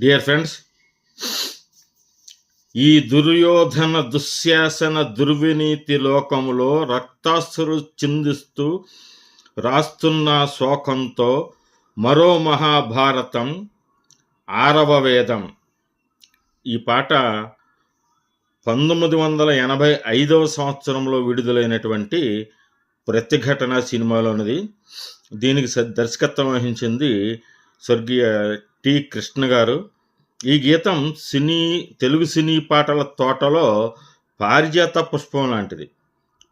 Dear friends ఈ దుర్యోధన దుశ్శాసన దుర్వినీతి లోకంలో రక్తాసురు చిందిస్తూ రాస్తున్న శోకంతో మరో మహాభారతం ఆరవ వేదం. ఈ పాట పంతొమ్మిది వందల ఎనభై ఐదవ సంవత్సరంలో విడుదలైనటువంటి ప్రతిఘటన సినిమాలోనిది. దీనికి దర్శకత్వం వహించింది స్వర్గీయ టి కృష్ణ గారు. ఈ గీతం సినీ తెలుగు సినీ పాటల తోటలో పారిజాత పుష్పం లాంటిది.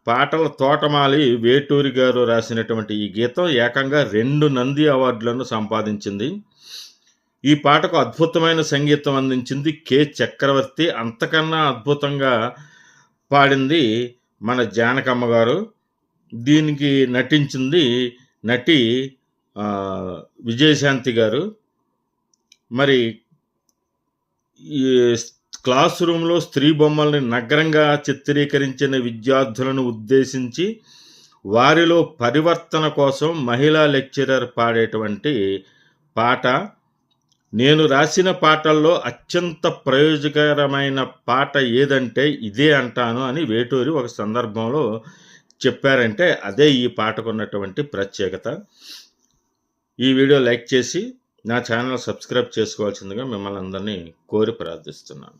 పాటల తోటమాలి వేటూరి గారు రాసినటువంటి ఈ గీతం ఏకంగా రెండు నంది అవార్డులను సంపాదించింది. ఈ పాటకు అద్భుతమైన సంగీతం అందించింది కె చక్రవర్తి. అంతకన్నా అద్భుతంగా పాడింది మన జానకమ్మ గారు. దీనికి నటించింది నటి విజయశాంతి గారు మరి ఈ క్లాస్ రూమ్లో స్త్రీ బొమ్మల్ని నగ్రంగా చిత్రీకరించిన విద్యార్థులను ఉద్దేశించి వారిలో పరివర్తన కోసం మహిళా లెక్చరర్ పాడేటువంటి పాట నేను రాసిన పాటల్లో అత్యంత ప్రయోజకరమైన పాట ఏదంటే ఇదే అంటాను అని వేటూరి ఒక సందర్భంలో చెప్పారంటే అదే ఈ పాటకు ఉన్నటువంటి ప్రత్యేకత. ఈ వీడియో లైక్ చేసి నా ఛానల్ సబ్స్క్రైబ్ చేసుకోవాల్సిందిగా మిమ్మల్ని అందరినీ కోరి ప్రార్థిస్తున్నాను.